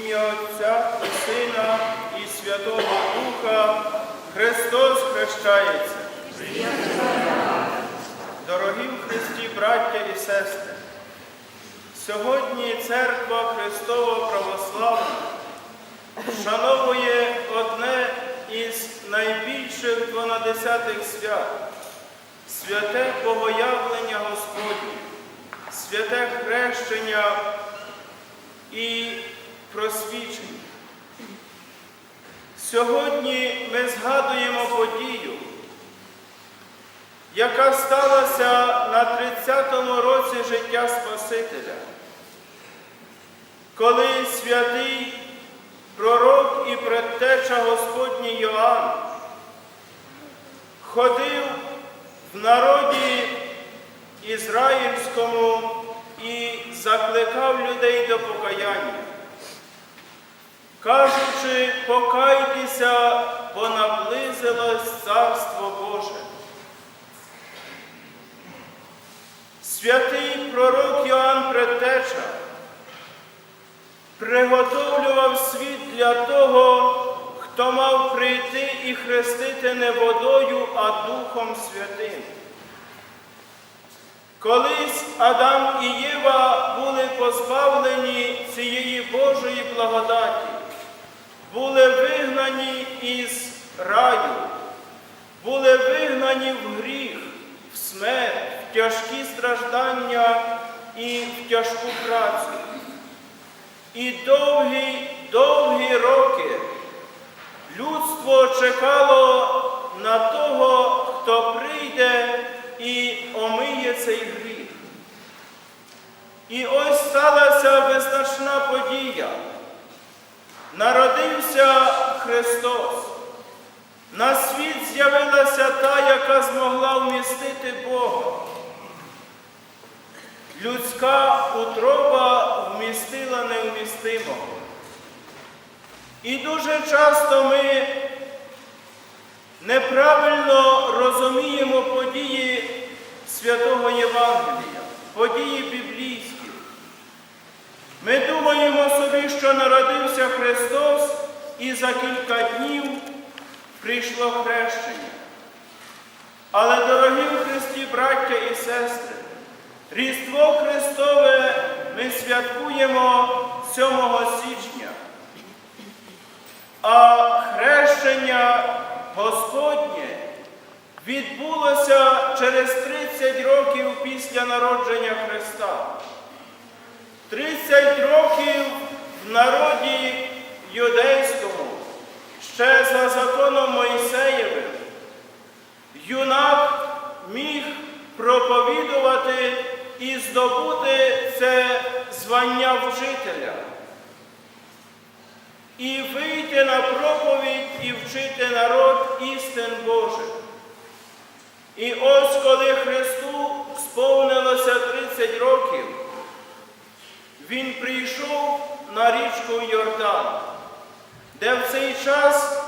ім'я Отця і Сина і Святого Духа Христос хрещається. Дорогі в Христі, браття і сестри, сьогодні Церква Христова Православна вшановує одне із найбільших двонадесятих свят святе Богоявлення Господнє, святе хрещення і просвічення. Сьогодні ми згадуємо подію, яка сталася на 30-му році життя Спасителя, коли святий пророк і предтеча Господній Йоанн ходив в народі ізраїльському і закликав людей до покаяння, кажучи, покайтеся, бо наблизилось Царство Боже. Святий пророк Йоанн Предтеча приготовлював світ для того, хто мав прийти і хрестити не водою, а Духом Святим. Колись Адам і Єва були позбавлені цієї Божої благодаті, були вигнані із раю, були вигнані в гріх, в смерть, в тяжкі страждання і в тяжку працю. І довгі, довгі роки людство чекало на того, хто прийде і омиє цей гріх. І ось сталася визначна подія. Народився Христос. На світ з'явилася та, яка змогла вмістити Бога. Людська утроба вмістила невмістимого. І дуже часто ми неправильно розуміємо події Святого Євангелія, події біблійські. Ми думаємо собі, що народився Христос, і за кілька днів прийшло хрещення. Але, дорогі в Христі, браття і сестри, Різдво Христове ми святкуємо 7 січня, а хрещення Господнє відбулося через 30 років після народження Христа. 30 років в народі юдейському, ще за законом Мойсеєвим, юнак міг проповідувати і здобути це звання вчителя. І вийти на проповідь і вчити народ істин Божих. І ось коли Христу сповнилося 30 років, Він прийшов на річку Йордан, де в цей час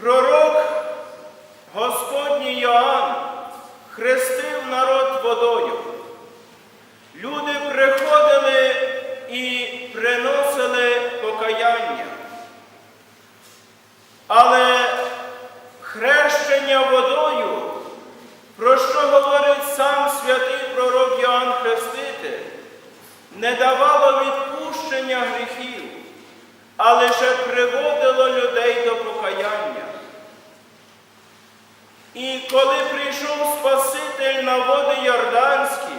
пророк Господній Йоанн хрестив народ водою. Люди приходили і приносили покаяння. Але хрещення водою, про що говорить сам святий пророк Йоанн Хреститель, не давало відпущення гріхів, а лише приводило людей до покаяння. І коли прийшов Спаситель на води Йорданські,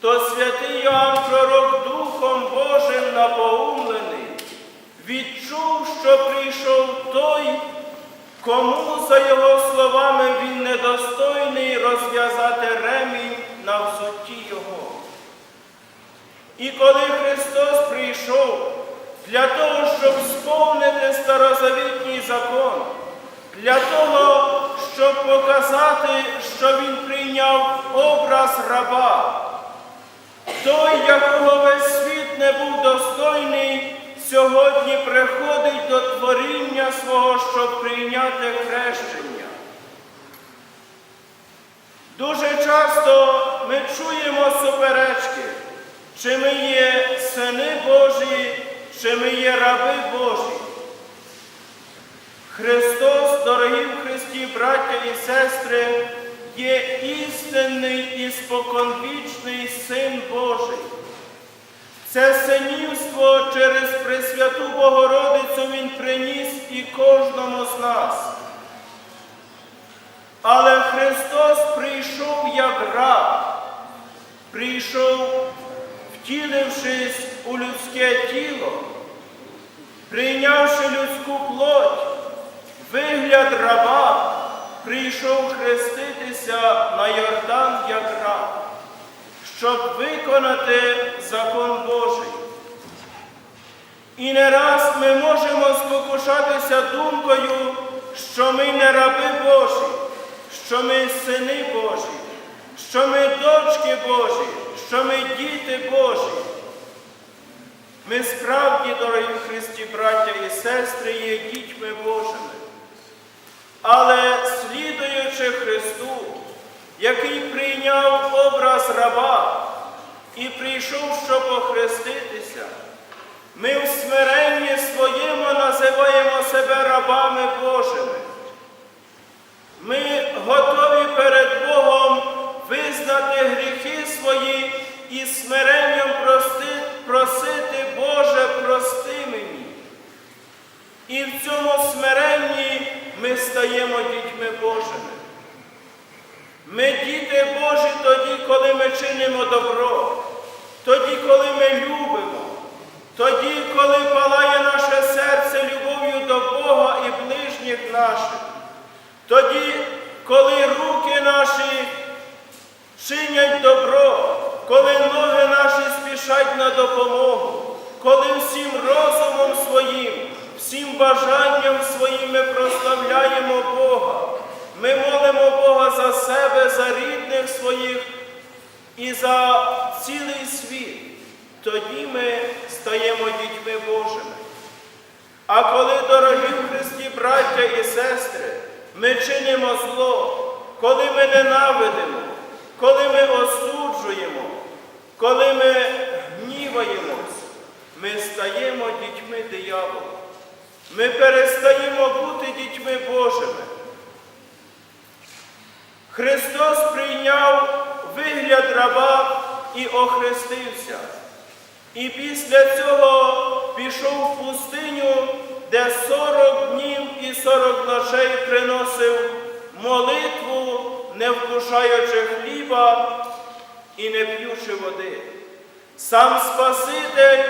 то святий Йоанн Пророк Духом Божим напоумлений, відчув, що прийшов той, кому, за його словами, він недостойний розв'язати ремінь на взутті його. І коли Христос прийшов для того, щоб сповнити старозавітній закон, для того, щоб показати, що Він прийняв образ раба, той, якого весь світ не був достойний, сьогодні приходить до творіння свого, щоб прийняти хрещення. Дуже часто ми чуємо суперечки. Чи ми є сини Божі, чи ми є раби Божі. Христос, дорогі в Христі, браття і сестри, є істинний і споконвічний Син Божий. Це синівство через Пресвяту Богородицю Він приніс і кожному з нас. Але Христос прийшов як раб, прийшов, втілившись у людське тіло, прийнявши людську плоть, вигляд раба, прийшов хреститися на Йордан як раб, щоб виконати закон Божий. І не раз ми можемо спокушатися думкою, що ми не раби Божі, що ми сини Божі, що ми дочки Божі, що ми діти Божі. Ми справді, дорогі Христі, браття і сестри, є дітьми Божими. Але слідуючи Христу, який прийняв образ раба і прийшов, щоб охреститися, ми в смиренні своєму називаємо себе рабами Божими. Ми готові визнати гріхи свої і смиренням просити, Боже, прости мені. І в цьому смиренні ми стаємо дітьми Божими. Ми діти Божі тоді, коли ми чинимо добро, тоді, коли ми любимо, тоді, коли палає наше серце любов'ю до Бога і ближніх наших, тоді, коли руки наші чинять добро, коли ноги наші спішать на допомогу, коли всім розумом своїм, всім бажанням своїм ми прославляємо Бога. Ми молимо Бога за себе, за рідних своїх і за цілий світ. Тоді ми стаємо дітьми Божими. А коли, дорогі Христі, браття і сестри, ми чинимо зло, коли ми ненавидимо, коли ми осуджуємо, коли ми гніваємось, ми стаємо дітьми диявола. Ми перестаємо бути дітьми Божими. Христос прийняв вигляд раба і охрестився. І після цього пішов в пустиню, де 40 днів і 40 ночей приносив молитву, не вкушаючи хліба і не п'ючи води. Сам Спаситель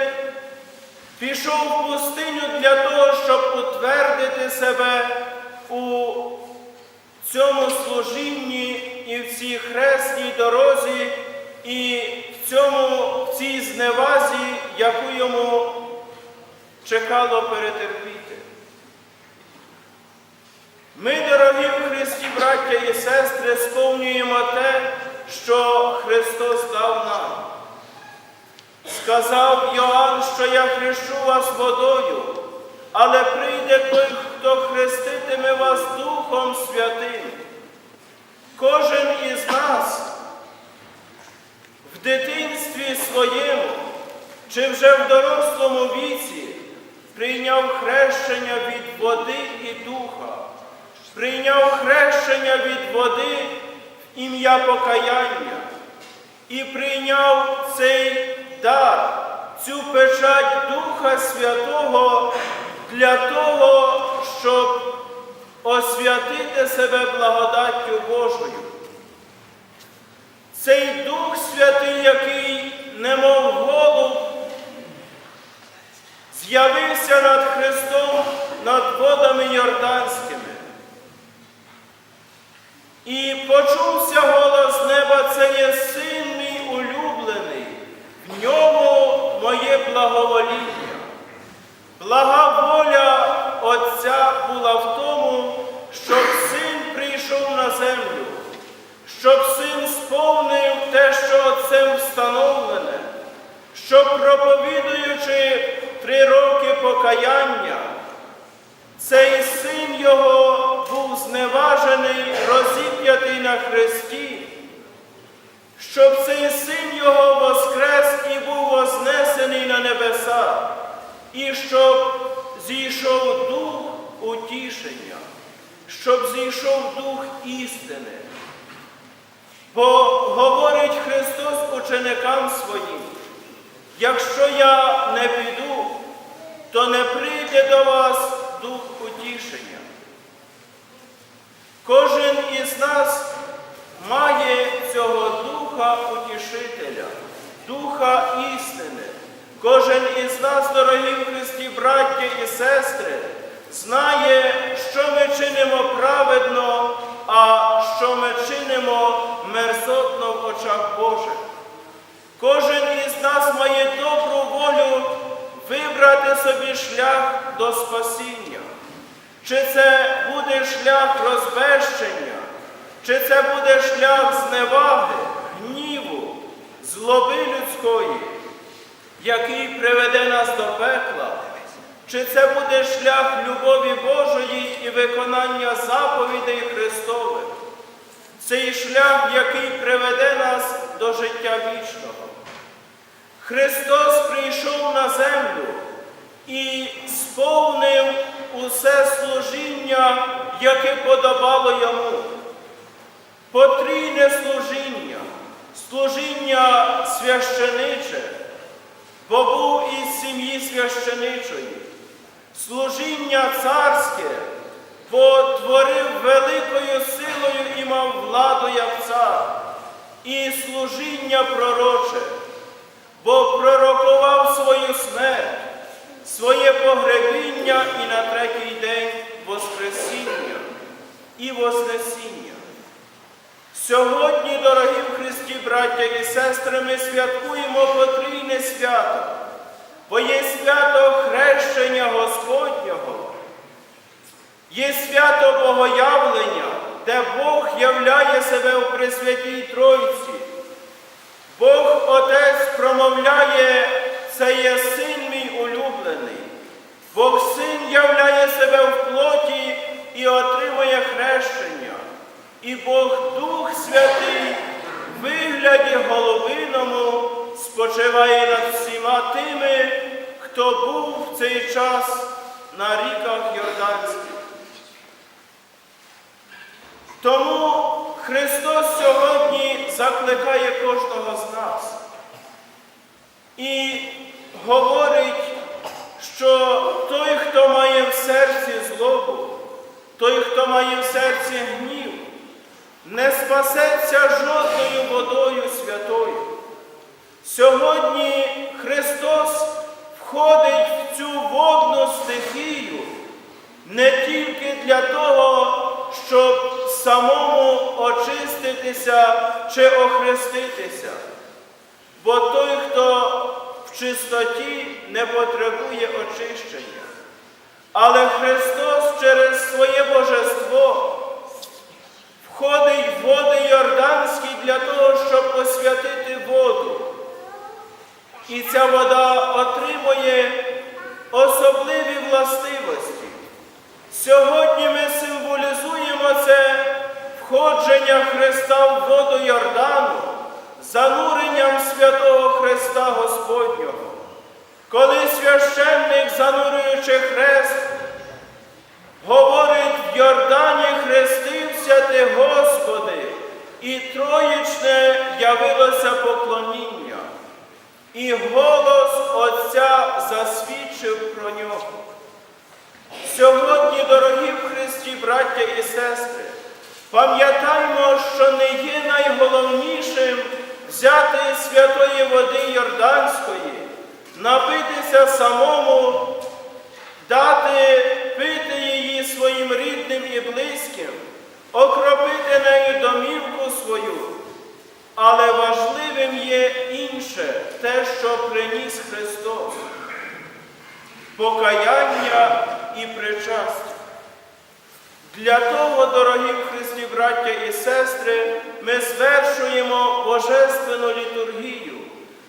пішов в пустиню для того, щоб утвердити себе у цьому служінні і в цій хресній дорозі, і в цьому, в цій зневазі, яку йому чекало перетерпіти. Ми, дорогі в Христі, браття і сестри, сповнюємо те, що Христос дав нам. Сказав Йоанн, що я хрещу вас водою, але прийде той, хто хреститиме вас Духом Святим. Кожен із нас в дитинстві своєму чи вже в дорослому віці прийняв хрещення від води і духа, прийняв хрещення від води в ім'я покаяння і прийняв цей дар, цю печать Духа Святого для того, щоб освятити себе благодаттю Божою. Цей Дух Святий, який, немов з'явився над Христом над водами Йорданськими. І почувся голос неба, це є син мій улюблений, в ньому моє благовоління. Блага воля Отця була в тому, щоб син прийшов на землю, щоб син сповнив те, що Отцем встановлене, щоб проповідуючи три роки покаяння, цей син його був зневажений, розіп'ятий на хресті, щоб цей син його воскрес і був вознесений на небеса, і щоб зійшов дух утішення, щоб зійшов дух істини. Бо говорить Христос ученикам своїм, якщо я не піду, то не прийде до вас дух утішення. Кожен із нас має цього духа утішителя, духа істини. Кожен із нас, дорогі Христі, браття і сестри, знає, що ми чинимо праведно, а що ми чинимо мерзотно в очах Божих. Кожен із нас має добру волю вибрати собі шлях до спасіння. Чи це буде шлях розбещення, чи це буде шлях зневаги, гніву, злоби людської, який приведе нас до пекла, чи це буде шлях любові Божої і виконання заповідей Христових, цей шлях, який приведе нас до життя вічного. Христос прийшов на землю і сповнив усе служіння, яке подобало йому. Потрійне служіння, служіння священиче, бо був із сім'ї священичої, служіння царське, бо творив великою силою і мав владу як цар, і служіння пророче своє погребіння і на третій день Воскресіння і Вознесіння. Сьогодні, дорогі в Христі, браття і сестри, ми святкуємо потрійне свято, бо є свято хрещення Господнього, є свято Богоявлення, де Бог являє себе у Пресвятій Тройці. Бог Отець промовляє, це є син мій. Бог син являє себе в плоті і отримує хрещення. І Бог Дух Святий в вигляді головиному спочиває над всіма тими, хто був в цей час на ріках Йорданських. Тому Христос сьогодні закликає кожного з нас і говорить, що той, хто має в серці злобу, той, хто має в серці гнів, не спасеться жодною водою святою. Сьогодні Христос входить в цю водну стихію не тільки для того, щоб самому очиститися чи охреститися, бо той, хто чистоті не потребує очищення. Але Христос через своє божество входить в води Йорданські для того, щоб освятити воду. І ця вода отримує особливі властивості. Сьогодні ми символізуємо це входження Христа в воду Йордану, зануренням святого Христа Господнього. Коли священник, занурюючи хрест, говорить в Йордані хрестився ти, Господи, і троїчне явилося поклоніння, і голос Отця засвідчив про нього. Сьогодні, дорогі в Христі, браття і сестри, пам'ятаймо, що не є найголовнішим взяти святої води Йорданської, напитися самому, дати пити її своїм рідним і близьким, окропити нею домівку свою. Але важливим є інше те, що приніс Христос покаяння і причастя. Для того, дорогі Христі, браття і сестри, ми звершуємо Божественну літургію,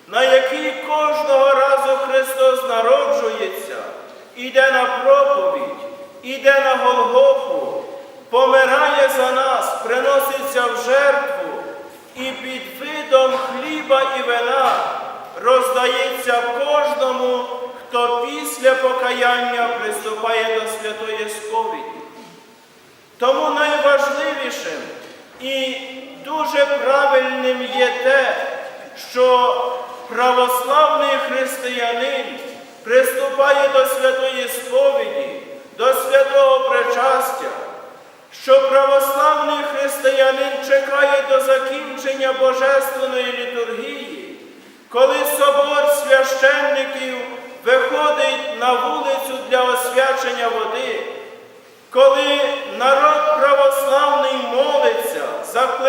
на якій кожного разу Христос народжується, іде на проповідь, іде на Голгофу, помирає за нас, приноситься в жертву і під видом хліба і вина роздається кожному, хто після покаяння приступає до святої сповіді. Тому найважливішим і дуже правильним є те, що православний християнин приступає до святої сповіді, до святого причастя, що православний християнин чекає до закінчення Божественної літургії, коли собор священників виходить на вулицю для освячення води, коли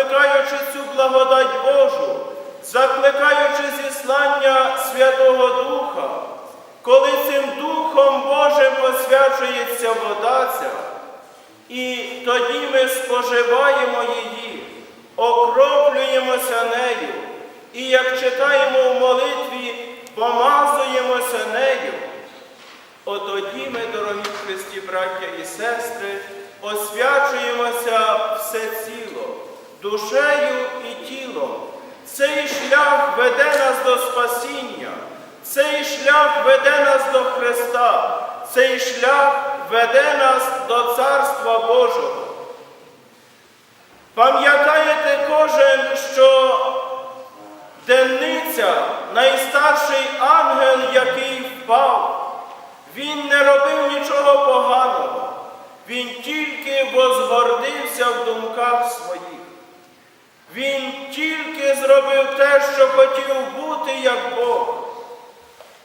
закликаючи цю благодать Божу, закликаючи зіслання Святого Духа, коли цим Духом Божим освячується вода ця, і тоді ми споживаємо її, окроплюємося нею, і як читаємо в молитві, помазуємося нею. Отоді ми, дорогі Христі, браття і сестри, освячуємося все ціло, душею і тілом. Цей шлях веде нас до спасіння, цей шлях веде нас до Христа, цей шлях веде нас до Царства Божого. Пам'ятаєте кожен, що денниця, найстарший ангел, який впав, він не робив нічого поганого, він тільки возгордився в думках своїх. Він тільки зробив те, що хотів бути як Бог,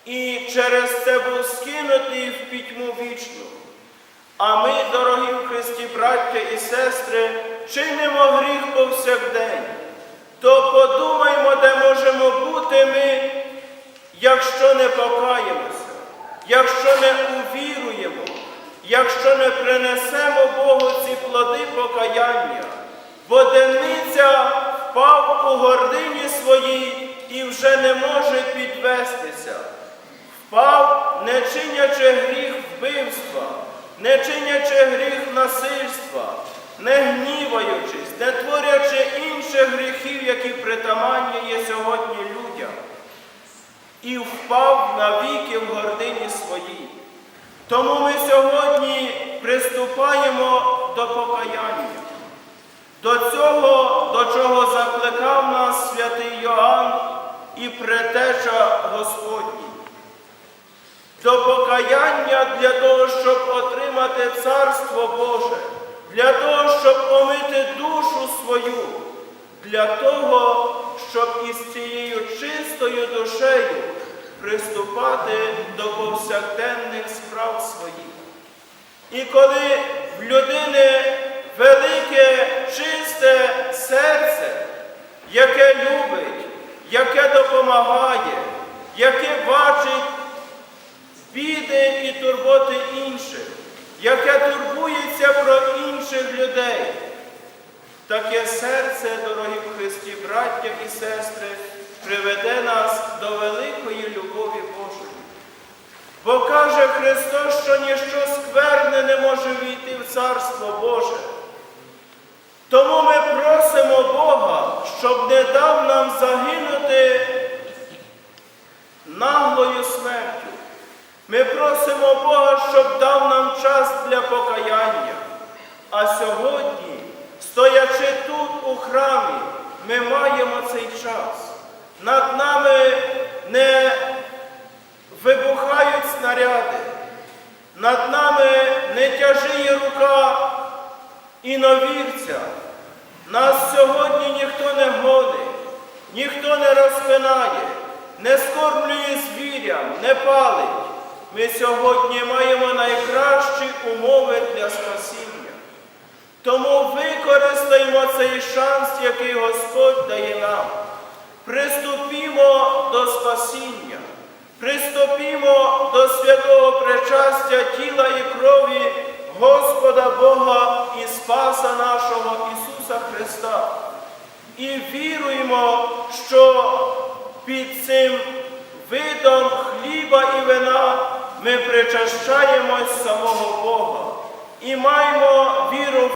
і через це був скинутий в пітьму вічну. А ми, дорогі в Христі, браття і сестри, чинимо гріх повсякдень, то подумаймо, де можемо бути ми, якщо не покаємося, якщо не увіруємо, якщо не принесемо Богу ці плоди покаяння, бо денниця впав у гордині своїй і вже не може підвестися. Впав, не чинячи гріх вбивства, не чинячи гріх насильства, не гніваючись, не творячи інших гріхів, які притаманні є сьогодні людям, і впав навіки в гордині своїй. Тому ми сьогодні приступаємо до покаяння, до цього, до чого закликав нас святий Йоанн і предтеча Господній до покаяння для того, щоб отримати Царство Боже, для того, щоб омити душу свою, для того, щоб із цією чистою душею приступати до повсякденних справ своїх. І коли в людини велике, чисте серце, яке любить, яке допомагає, яке бачить біди і турботи інших, яке турбується про інших людей. Таке серце, дорогі Христі, браття і сестри, приведе нас до великої любові Божої. Бо каже Христос, що ніщо скверне не може війти в Царство Боже. Бога, щоб не дав нам загинути наглою смертю. Ми просимо Бога, щоб дав нам час для покаяння. А сьогодні, стоячи тут у храмі, ми маємо цей час. Над нами не вибухають снаряди, над нами не тяжіє рука іновірця. Нас сьогодні ніхто не гонить, ніхто не розпинає, не скормлює звірям, не палить. Ми сьогодні маємо найкращі умови для спасіння. Тому використаємо цей шанс, який Господь дає нам. Приступімо до спасіння, приступімо до святого причастя тіла і крові Господа Бога і Спаса нашого Ісуса Христа. І віруємо, що під цим видом хліба і вина ми причащаємось самого Бога і маємо віру.